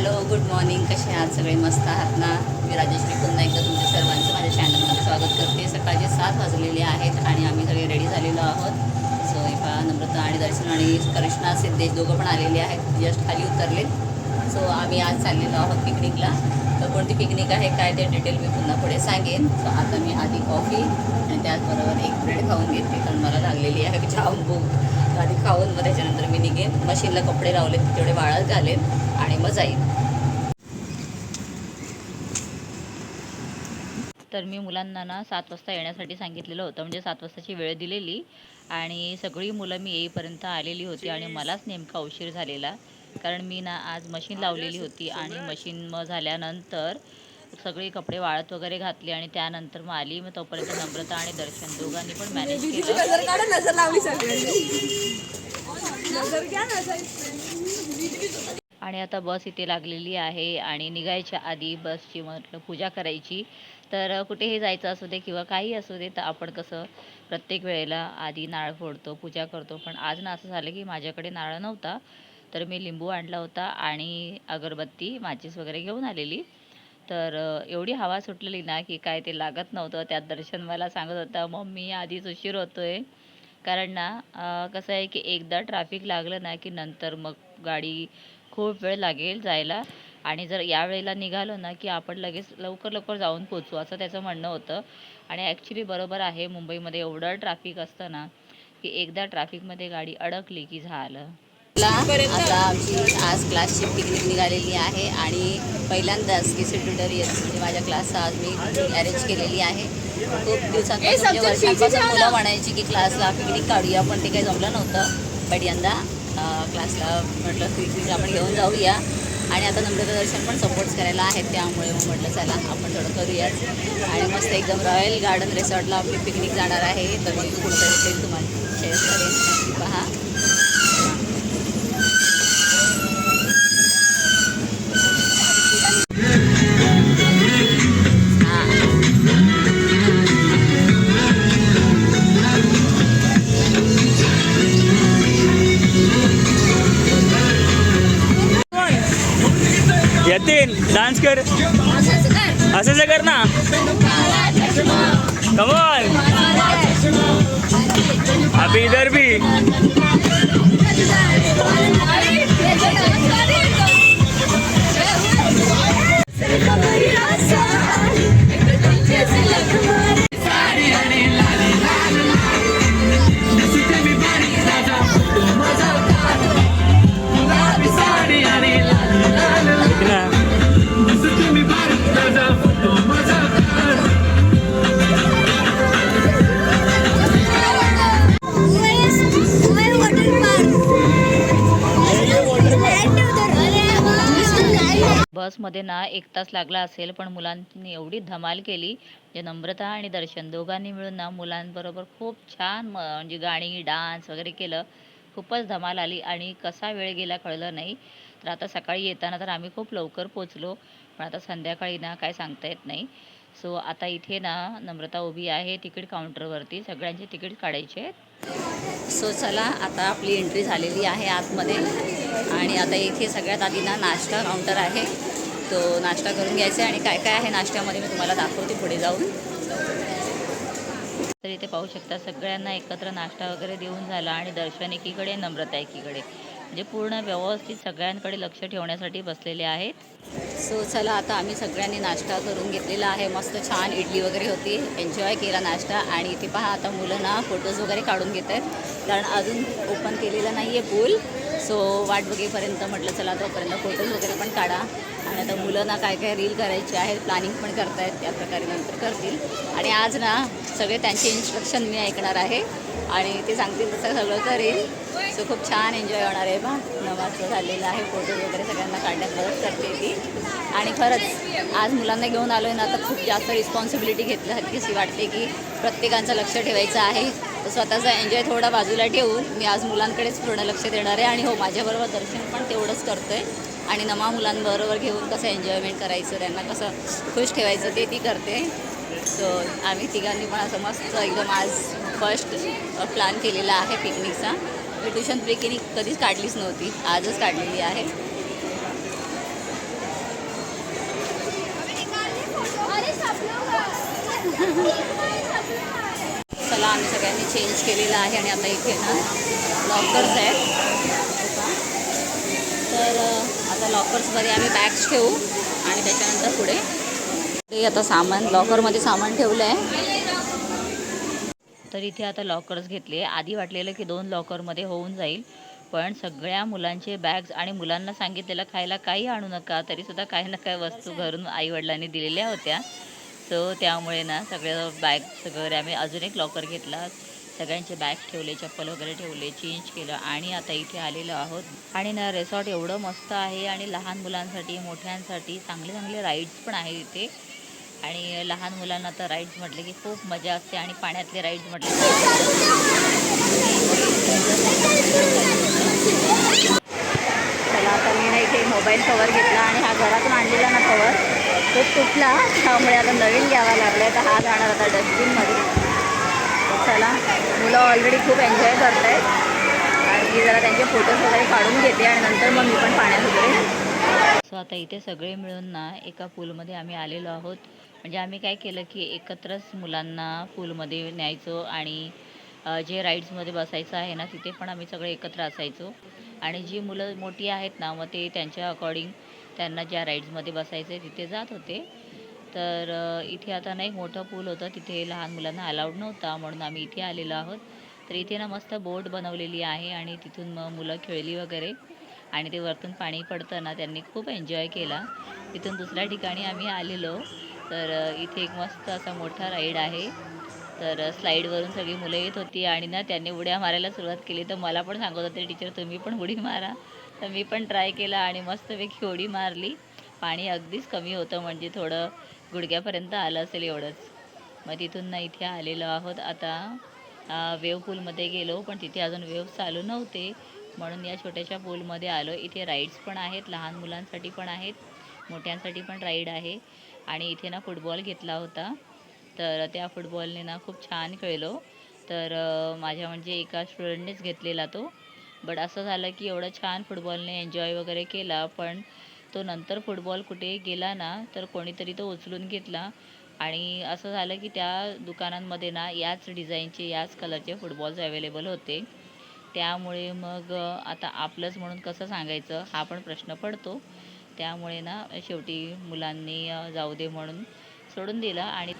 Hello good morning कसे आहात? सगळे मस्त आहात ना? मी राजेश्री पुन्हा एकदा तुमच्या सर्वांचं माझ्या चॅनलमध्ये स्वागत करते. सकाळचे सात वाजलेले आहेत आणि आम्ही सगळे रेडी झालेलो आहोत. सो इफा नम्रता आणि दर्शन आणि कृष्णा सिद्धेश दोघं पण आलेले आहेत. जस्ट खाली उतरले. सो आम्ही आज चाललेलो आहोत पिकनिकला तर कोणती पिकनिक आहे काय ते डिटेल मी पुन्हा पुढे सांगेन. सो आता मी आधी कॉफी आणि त्याचबरोबर एक ब्रेड खाऊन घेते. कारण मला लागलेली आहे जाम भूक आधी खाऊन मग त्याच्यानंतर मी निघेन. मशीनला कपडे लावले तेवढे वाळत घालेन. मग जाईन तर मी मुलांना ना सात वाजता येण्यासाठी सांगितलेलं होतं. म्हणजे सात वाजताची वेळ दिलेली. आणि सगळी मुलं मी येईपर्यंत आलेली होती आणि मलाच नेमका उशीर झालेला. कारण मी ना आज मशीन लावलेली होती आणि मशीन मग झाल्यानंतर सगळे कपडे वाळत वगैरे घातले आणि त्यानंतर मग आली. मग तोपर्यंत नम्रता आणि दर्शन दोघांनी पण मॅनेज केलं. आणि आता बस इथे लागलेली आहे आणि निघायच्या आधी बसची म्हटलं पूजा करायची. तर कुठेही जायचं असू दे किंवा काही असू दे तर आपण कसं प्रत्येक वेळेला आधी नारळ फोडतो पूजा करतो. पण आज ना असं झालं की माझ्याकडे नारळ नव्हता तर मी लिंबू आणला होता आणि अगरबत्ती माचीस वगैरे घेऊन आलेली. तर एवढी हवा सुटलेली ना की काय ते लागत नव्हतं. त्यात दर्शन मला सांगत होता मम्मी आधीच उशीर होतोय. कारण ना कसं आहे की एकदा ट्रॅफिक लागलं ना की नंतर मग गाडी खूप वेळ लागेल जायला. आणि जर या वेळेला निघालो ना की आपण लगेच लवकर लवकर जाऊन पोचू असं त्याचं म्हणणं होतं. आणि ॲक्च्युली बरोबर आहे मुंबईमध्ये एवढं ट्रॅफिक असतं ना की एकदा ट्रॅफिकमध्ये गाडी अडकली की झालं. आता आमची आज क्लासची पिकनिक निघालेली आहे आणि पहिल्यांदाच केसी ट्युटोरियल्स म्हणजे माझ्या क्लासचा आज मी अरेंज केलेली आहे. खूप दिवसांपासून वर्षांपासून मुलं म्हणायची की क्लासला पिकनिक काढूया पण ते काही जमलं नव्हतं. बट यंदा क्लासला म्हटलं पिकनिक आपण घेऊन जाऊया. आणि आता नम्रता दर्शन पण सपोर्ट्स करायला आहेत त्यामुळे मग म्हटलं चला आपण थोडं करूयाच आणि मस्त एकदम रॉयल गार्डन रिसॉर्टला आपली पिकनिक जाणार आहे. तर मी पुढचं डिटेल तुम्हाला शेअर करेन. पहा यतीन डान्स कर. असंच कर ना. कमॉन अभी इधर भी बसमध्ये ना एक तास लागला असेल पण मुलांनी एवढी धमाल केली. जे नम्रता आणि दर्शन दोघांनी मिळून ना मुलांबरोबर खूप छान म- म्हणजे गाणी डान्स वगैरे केलं. खूपच धमाल आली आणि कसा वेळ गेला कळलं नाही. तर आता सकाळी येताना तर आम्ही खूप लवकर पोचलो पण आता संध्याकाळी ना काय सांगता येत नाही. सो आता इथे ना नम्रता उभी आहे तिकीट काउंटरवरती. सगळ्यांचे तिकीट काढायचे आहेत. सो चला आता आपली एंट्री झालेली आहे आतमध्ये. आणि आता इथे सगळ्यात आधी ना नाश्ता काउंटर आहे. तो नाश्ता करून घ्यायचा आहे आणि काय काय आहे नाश्त्यामध्ये मी तुम्हाला दाखवते पुढे जाऊन. तर इथे पाहू शकता सगळ्यांना एकत्र नाश्ता वगैरे देऊन झाला आणि दर्शन एकीकडे नम्रता एकीकडे. म्हणजे पूर्ण व्यवस्थित सगळ्यांकडे लक्ष ठेवण्यासाठी बसलेले आहेत. सो चला आता आम्ही सगळ्यांनी नाश्ता करून घेतलेला आहे. मस्त छान इडली वगैरे होती. एन्जॉय केला नाश्ता आणि इथे पहा आता मुलं ना फोटोज वगैरे काढून घेत आहेत. कारण अजून ओपन केलेलं नाही आहे पूल सो वाट बघेपर्यंत म्हटलं चला तोपर्यंत फोटोज वगैरे पण काढा. आणि आता मुलं ना काय काय रील करायची आहेत प्लॅनिंग पण करतायत त्या प्रकारे नंतर करतील. आणि आज ना सगळे त्यांचे इन्स्ट्रक्शन मी ऐकणार आहे. आणि ते सांगतील तसं सगळं करेल. सो खूप छान एन्जॉय होणार आहे बा. नवाचं झालेलं आहे फोटो वगैरे सगळ्यांना काढण्यात मदत करते ती. आणि खरंच आज मुलांना घेऊन आलो आहे ना तर खूप जास्त रिस्पॉन्सिबिलिटी घेतल्यासारखी अशी वाटते की प्रत्येकाचं लक्ष ठेवायचं आहे. तर स्वतःचा एन्जॉय थोडा बाजूला ठेवून मी आज मुलांकडेच पूर्ण लक्ष देणार आहे. आणि हो माझ्याबरोबर दर्शन पण तेवढंच करतो आहे आणि नमा मुलांबरोबर घेऊन कसं एन्जॉयमेंट करायचं त्यांना कसं खुश ठेवायचं ते ती करते. सो आम्ही तिघांनी पण असं मस्त एकदम आज फर्स्ट प्लॅन केलेला आहे पिकनिकचा मी ट्युशन पिकनिक कधीच काढलीच नव्हती आजच काढलेली आहे. चला आम्ही सगळ्यांनी चेंज केलेला आहे आणि आता इथे ना लॉकर्स आहेत. तर आता लॉकर्समध्ये आम्ही बॅग्स ठेवू आणि त्याच्यानंतर पुढे ते आता सामान लॉकरमध्ये सामान ठेवलं आहे. तर इथे आता लॉकर्स घेतले. आधी वाटलेलं की दोन लॉकरमध्ये होऊन जाईल पण सगळ्या मुलांचे बॅग्स आणि मुलांना सांगितलेलं खायला काही आणू नका तरीसुद्धा काही ना काही वस्तू घरून आईवडिलांनी दिलेल्या होत्या. सो त्यामुळे ना सगळ्या बॅग्स वगैरे आम्ही अजून एक लॉकर घेतला. सगळ्यांचे बॅग ठेवले चप्पल वगैरे ठेवले चेंज केलं आणि आता इथे आलेलो आहोत. आणि ना रेसॉर्ट एवढं मस्त आहे आणि लहान मुलांसाठी मोठ्यांसाठी चांगले चांगले राईड्स पण आहेत इथे. आणि लहान मुलांना तर राईड्स म्हटले की खूप मजा असते आणि पाण्यातले राईड्स म्हटले त्याला आता मी ना इथे मोबाईल कवर घेतला आणि हा घरातून आणलेला ना कवर तो तुटला त्यामुळे आता नवीन घ्यावा लागला तर हा जाणार आता डस्टबिनमध्ये चला मुलं ऑलरेडी खूप एन्जॉय करत आहेत आणि मी जरा त्यांचे फोटोज वगैरे काढून घेते आणि नंतर मग मी पण पाण्यात वगैरे सो आता इथे सगळे मिळून ना एका पूलमध्ये आम्ही आलेलो आहोत. म्हणजे आम्ही काय केलं की एकत्रच मुलांना पूलमध्ये न्यायचो आणि जे राईड्समध्ये बसायचं आहे ना तिथे पण आम्ही सगळे एकत्र असायचो. आणि जी मुलं मोठी आहेत ना मग ते त्यांच्या अकॉर्डिंग त्यांना ज्या राईड्समध्ये बसायचं आहे तिथे जात होते. तर इथे आता ना एक मोठं पूल होतं. तिथे लहान मुलांना अलाउड नव्हता म्हणून आम्ही इथे आलेलो आहोत. तर इथे ना मस्त बोट बनवलेली आहे आणि तिथून मग मुलं खेळली वगैरे आणि ते वरतून पाणी पडतं ना त्यांनी खूप एन्जॉय केला. तिथून दुसऱ्या ठिकाणी आम्ही आलेलो. तर इथे एक मस्त असा मोठा राईड आहे. तर स्लाईडवरून सगळी मुलं येत होती आणि ना त्यांनी उड्या मारायला सुरुवात केली. तर मला पण सांगत होते टीचर तुम्ही पण उडी मारा. तर मी पण ट्राय केला आणि मस्तपैकी उडी मारली. पाणी अगदीच कमी होतं म्हणजे थोडं गुडघ्यापर्यंत आलं असेल एवढंच. मग तिथून ना इथे आलेलो आहोत. आता वेव पूलमध्ये गेलो पण तिथे अजून वेव चालू नव्हते. म्हणून या छोट्याशा पूलमध्ये आलो. इथे राईड्स पण आहेत लहान मुलांसाठी पण आहेत मोठ्यांसाठी पण राईड आहे. आणि इथे ना फुटबॉल घेतला होता. तर त्या फुटबॉलने ना खूप छान खेळलो. तर माझ्या म्हणजे एका स्टुडंटनेच घेतलेला तो. बट असं झालं की एवढं छान फुटबॉलने एन्जॉय वगैरे केला. पण तो नंतर फुटबॉल कुठे गेला ना तर कोणीतरी तो उचलून घेतला. आणि असं झालं की त्या दुकानांमध्ये ना याच डिझाईनचे याच कलरचे फुटबॉल्स अवेलेबल होते. त्यामुळे मग आता आपलंच म्हणून कसं सांगायचं हा पण प्रश्न पडतो. त्यामुळे ना शेवटी मुलांनी जाऊ दे म्हणून सोडून दिलं. आणि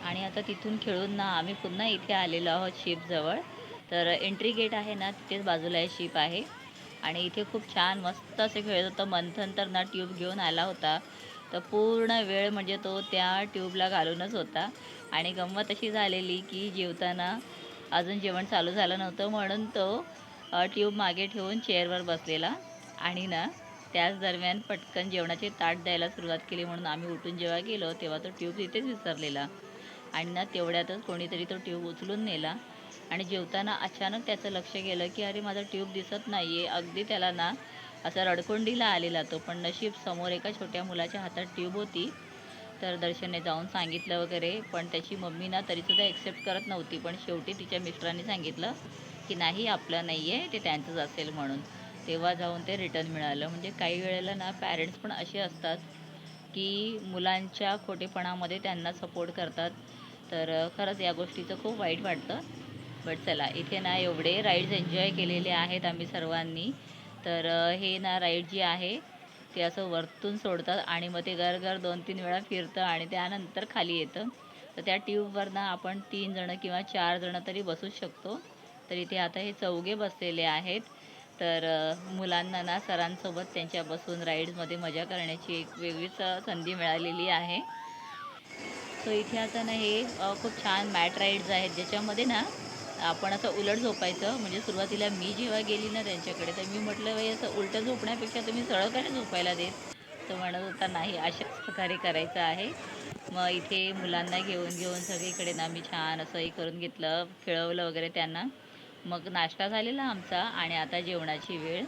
आणि आता तिथून खेळून ना आम्ही पुन्हा इथे आलेलो आहोत शिपजवळ. तर एंट्री गेट आहे ना तिथेच बाजूला आहे शिप आहे. आणि इथे खूप छान मस्त असे खेळत होतं. मंथन तर ना ट्यूब घेऊन आला होता. तर पूर्ण वेळ म्हणजे तो त्या ट्यूबला घालूनच होता. आणि गंमत अशी झालेली की जेवताना अजून जेवण चालू झालं नव्हतं म्हणून तो ट्यूब मागे ठेवून चेअरवर बसलेला. आणि ना त्याच दरम्यान पटकन जेवणाचे ताट द्यायला सुरुवात केली म्हणून आम्ही उठून जेव्हा गेलो तेव्हा तो ट्यूब तिथेच विसरलेला. आणि ना तेवढ्यातच कोणीतरी तो ट्यूब उचलून नेला. आणि जेवताना अचानक त्याचं लक्ष गेलं की अरे माझा ट्यूब दिसत नाही आहे अगदी त्याला ना असा रडकोंडीला आलेला तो. पण नशीब समोर एका छोट्या मुलाच्या हातात ट्यूब होती. तर दर्शनने जाऊन सांगितलं वगैरे पण त्याची मम्मी ना तरीसुद्धा ॲक्सेप्ट करत नव्हती. पण शेवटी तिच्या मिस्टरांनी सांगितलं की नाही आपलं नाही आहे ते त्यांचंच असेल म्हणून. तेव्हा जाऊन ते रिटर्न मिळालं. म्हणजे काही वेळेला ना पॅरेंट्स पण असे असतात की मुलांच्या खोटेपणामध्ये त्यांना सपोर्ट करतात. तर खरंच या गोष्टीचं खूप वाईट वाटतं. बट चला इथे ना एवढे राईड्स एन्जॉय केलेले आहेत आम्ही सर्वांनी. तर हे ना राईड जी आहे ते असं वरतून सोडतात आणि मग ते गरगर दोन तीन वेळा फिरतं आणि त्यानंतर खाली येतं. तर त्या ट्यूबवर ना आपण तीन जणं किंवा चार जणं तरी बसूच शकतो. तर इथे आता हे चौघे बसलेले आहेत. तर मुलांना ना सरांसोबत त्यांच्या बसून राईड्समध्ये मजा करण्याची एक वेगळीच संधी मिळालेली आहे. सो इथे आता ना हे खूप छान मॅट राईड्स आहेत. ज्याच्यामध्ये ना आपण असं उलट झोपायचं म्हणजे सुरुवातीला मी जेव्हा गेली ना त्यांच्याकडे तर मी म्हटलं बाई असं उलटं झोपण्यापेक्षा तुम्ही सरळ काय झोपायला देत? तो म्हणत होता नाही अशाच प्रकारे करायचं आहे. मग इथे मुलांना घेऊन घेऊन सगळीकडे ना मी छान असं हे करून घेतलं खेळवलं वगैरे त्यांना. मग नाश्ता झालेला आमचा आणि आता जेवणाची वेळ.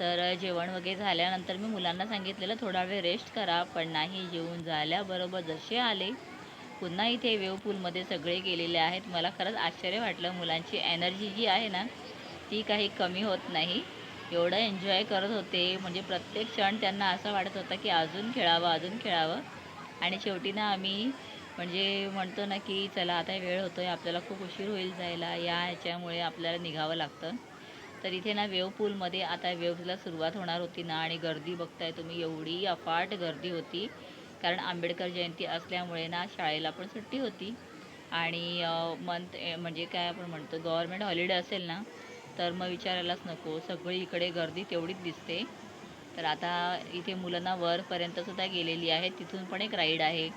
तर जेवण वगैरे झाल्यानंतर मी मुलांना सांगितलेलं थोडा वेळ रेस्ट करा पण नाही जेवून झाल्याबरोबर जसे आले पुन्हा इथे वेव पूलमध्ये सगळे गेलेले आहेत. मला खरंच आश्चर्य वाटलं. मुलांची एनर्जी जी आहे ना ती काही कमी होत नाही. एवढं एन्जॉय करत होते. म्हणजे प्रत्येक क्षण त्यांना असं वाटत होता की अजून खेळावं अजून खेळावं. आणि शेवटी ना आम्ही म्हणजे म्हणतो ना की चला आता वेळ होतो आहे आपल्याला खूप उशीर होईल जायला. या ह्याच्यामुळे आपल्याला निघावं लागतं. तर इथे ना वेव पूलमध्ये आता वेव्हला सुरुवात होणार होती ना. आणि गर्दी बघताय तुम्ही एवढी अफाट गर्दी होती. कारण आंबेडकर जयंती असल्यामुळे ना शाळेला पण सुट्टी होती. आणि मंथ म्हणजे काय आपण म्हणतो गव्हर्मेंट हॉलिडे असेल ना तर मग विचारायलाच नको. सगळी इकडे गर्दी तेवढीच दिसते. तर आता इथे मुलांना वरपर्यंत सुद्धा गेलेली आहे. तिथून पण एक राईड आहे.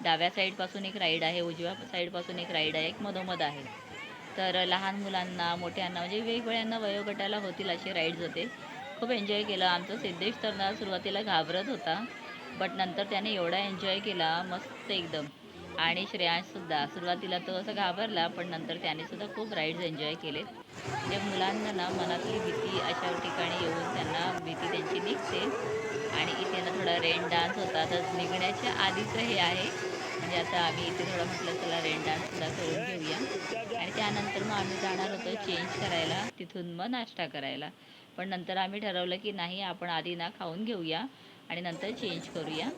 डाव्या साईडपासून एक राईड आहे. उजव्या साईडपासून एक राईड आहे. एक मधोमध आहे. तर लहान मुलांना मोठ्यांना म्हणजे वेगवेगळ्यांना वयोगटाला होतील असे राईड्स होते. खूप एन्जॉय केलं. आमचा सिद्धेश तर ना सुरुवातीला घाबरत होता. बट नंतर त्याने एवढा एन्जॉय केला मस्त एकदम. आणि श्रेयांशसुद्धा सुरुवातीला तो असं घाबरला पण नंतर त्याने सुद्धा खूप राईड्स एन्जॉय केले त्या मुलांना ना मनातली भीती अशा ठिकाणी येऊन त्यांना भीती त्यांची निघते. आणि इथे ना थोडा रेन डान्स होता. तर निघण्याच्या आधीचं हे आहे. म्हणजे आता आम्ही इथे थोडं म्हटलं चला रेन डान्ससुद्धा करून घेऊया. आणि त्यानंतर मग आम्ही जाणार होतो चेंज करायला तिथून मग नाश्ता करायला. पण नंतर आम्ही ठरवलं की नाही आपण आधी ना खाऊन घेऊया. आणि नंतर चेंज करूया.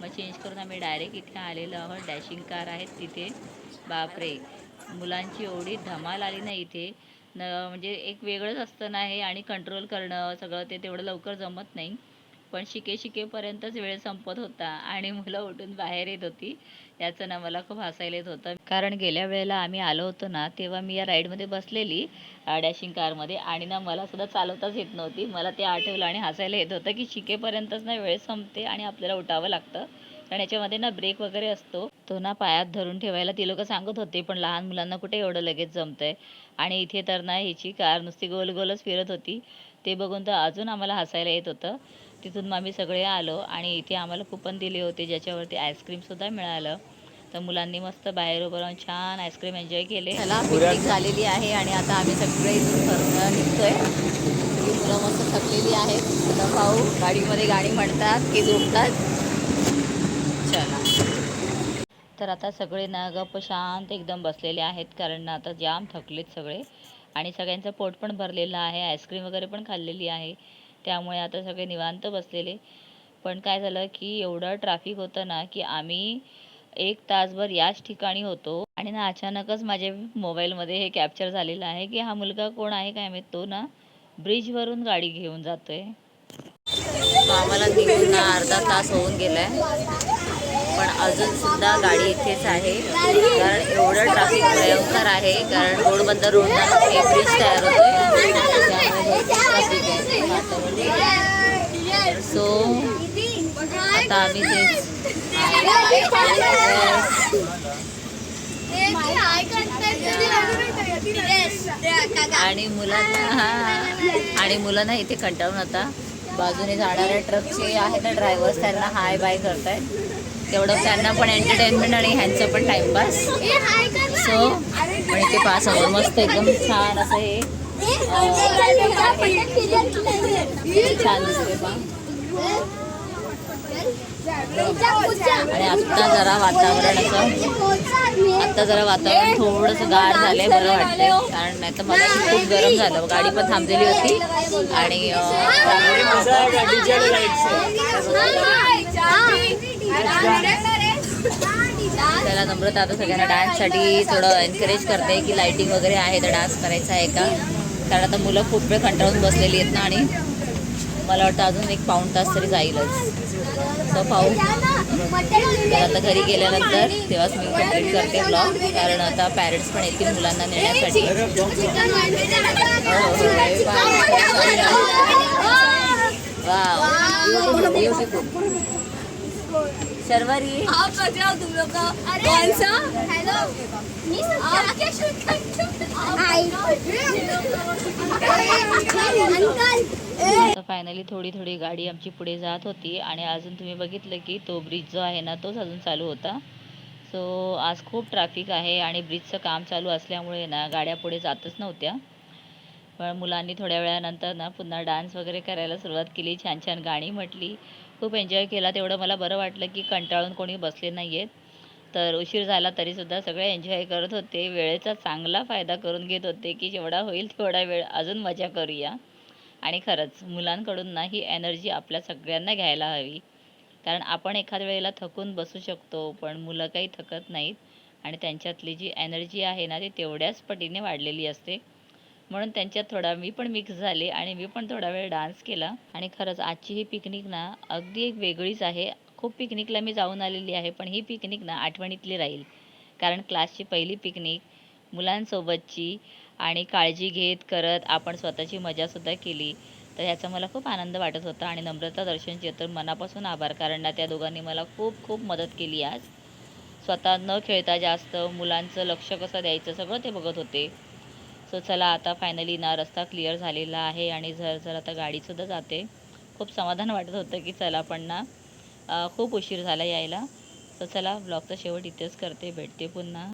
मग चेंज करून आम्ही डायरेक्ट इथे आलेलो आहोत. डॅशिंग कार आहेत तिथे. बापरे. मुलांची एवढी धमाल आली ना इथे. न म्हणजे एक वेगळंच असतं ना हे आणि कंट्रोल करणं सगळं ते तेवढं लवकर जमत नाही. पण शिके शिकेपर्यंतच वेळ संपत होता आणि मुलं उठून बाहेर येत होती. याचं ना मला खूप हसायला येत होतं. कारण गेल्या वेळेला आम्ही आलो होतो ना तेव्हा मी या राईडमध्ये बसलेली डॅशिंग कारमध्ये. आणि ना मला सुद्धा चालवताच येत नव्हती. मला ते आठवलं आणि हसायला येत होतं की शिकेपर्यंतच ना वेळ संपते आणि आपल्याला उठावं लागतं. कारण याच्यामध्ये ना ब्रेक वगैरे असतो. तो ना पायात धरून ठेवायला ती लोक सांगत होते पण लहान मुलांना कुठे एवढं लगेच जमतंय? आणि इथे तर ना ह्याची कार नुसती गोल गोलच फिरत होती. ते बघून तर अजून आम्हाला हसायला येत होतं. तिथून मग आम्ही सगळे आलो आणि इथे आम्हाला कुपन दिले होते ज्याच्यावरती आईस्क्रीमसुद्धा मिळालं. तर मुलांनी मस्त बाहेर उभं राहून छान आईस्क्रीम एन्जॉय केले. चला पिकनिक झालेली आहे आणि आता आम्ही सगळे इथून निघतोय. मुलं मस्त थकलेली आहेत. आता पाहू. गाडीमध्ये गाणी म्हणतात की झोपतात. चला. तर आता सगळे ना गप्प शांत एकदम बसलेले आहेत कारण आता जाम थकलेत सगळे. आणि सगळ्यांचं पोट पण भरलेलं आहे. आईस्क्रीम वगैरे पण खाल्लेली आहे. त्यामुळे आता सगळे निवांत बसलेले. पण काय झालं की एवढं ट्रॅफिक होतं ना की आम्ही एक तासभर याच ठिकाणी होतो. आणि ना अचानकच माझ्या मोबाईलमध्ये हे कॅप्चर झालेलं आहे की हा मुलगा कोण आहे काय माहीत? तो ना ब्रिजवरून गाडी घेऊन जातोय. आम्हाला निघून अर्धा तास होऊन गेलाय. पण अजून सुद्धा गाडी इथेच आहे. कारण एवढं ट्रॅफिक भयंकर आहे. कारण रोड रोडला एक ब्रिज तयार होतोय. आहे सो आता आम्ही तेच आणि मुलांना आणि मुलांना इथे कंटाळून आता बाजूने जाणाऱ्या ट्रकचे आहेत ना ड्रायव्हर्स त्यांना हाय बाय करतायत तेवढं त्यांना पण एंटरटेनमेंट आणि ह्यांचं पण टाइमपास सो आणि ते पास समोर मस्त एकदम छान असं हे. छान दिसते आणि आत्ता जरा वातावरण असं आत्ता जरा वातावरण थोडंसं गार झालंय बरं वाटतंय. कारण नाही तर मला खूप गरम झालं. गाडी पण थांबलेली होती. आणि त्याला नम्रता आता सगळ्यांना डान्ससाठी थोडं एनकरेज करते की लाईटिंग वगैरे आहे तर डान्स करायचा आहे का? कारण आता मुलं खूप वेळ कंटाळून बसलेली आहेत ना आणि मला वाटतं अजून एक पाऊण तास तरी जाईलच. सो पाहू. तर आता घरी गेल्यानंतर तेव्हाच मी कंप्लीट करते ब्लॉग कारण आता पॅरेंट्स पण येतील मुलांना नेण्यासाठी. शर्वरी फायनली थोडी थोडी गाडी आमची पुढे जात होती आणि अजून तुम्ही बघितलं की तो ब्रिज जो आहे ना तोच अजून चालू होता. सो आज खूप ट्रॅफिक आहे आणि ब्रिजचं काम चालू असल्यामुळे ना गाड्या पुढे जातच नव्हत्या. पण मुलांनी थोड्या वेळानंतर ना पुन्हा डान्स वगैरे करायला सुरुवात केली छान छान गाणी म्हटली. खूप एन्जॉय केला. तेवढं मला बरं वाटलं की कंटाळून कोणी बसले नाही आहेत तर उशीर झाला तरीसुद्धा सगळे एन्जॉय करत होते. वेळेचा चांगला फायदा करून घेत होते की जेवढा होईल तेवढा वेळ अजून मजा करूया. आणि खरंच मुलांकडून ना ही एनर्जी आपल्या सगळ्यांना घ्यायला हवी. कारण आपण एखाद्या वेळेला थकून बसू शकतो पण मुलं काही थकत नाहीत. आणि त्यांच्यातली जी एनर्जी आहे ना ती तेवढ्याच पटीने वाढलेली असते. म्हणून त्यांच्यात थोडा मी पण मिक्स झाले आणि मी पण थोडा वेळ डान्स केला. आणि खरंच आजची ही पिकनिक ना अगदी एक वेगळीच आहे. खूप पिकनिकला मी जाऊन आलेली आहे पण ही पिकनिक ना आठवणीतली राहील. कारण क्लासची पहिली पिकनिक मुलांसोबतची आणि काळजी घेत करत आपण स्वतःची मजासुद्धा केली. तर ह्याचा मला खूप आनंद वाटत होता आणि नम्रता दर्शनचे तर मनापासून आभार कारण ना त्या दोघांनी मला खूप खूप मदत केली आज. स्वतः न खेळता जास्त मुलांचं लक्ष कसं द्यायचं सगळं ते बघत होते. सो चला आता फायनली ना रस्ता क्लिअर झालेला आहे आणि झर झर आता गाडीसुद्धा जाते. खूप समाधान वाटत होतं की चला पण ना खूप उशीर झाला यायला. तर चला ब्लॉगचा शेवट इथेच करते. भेटते पुन्हा.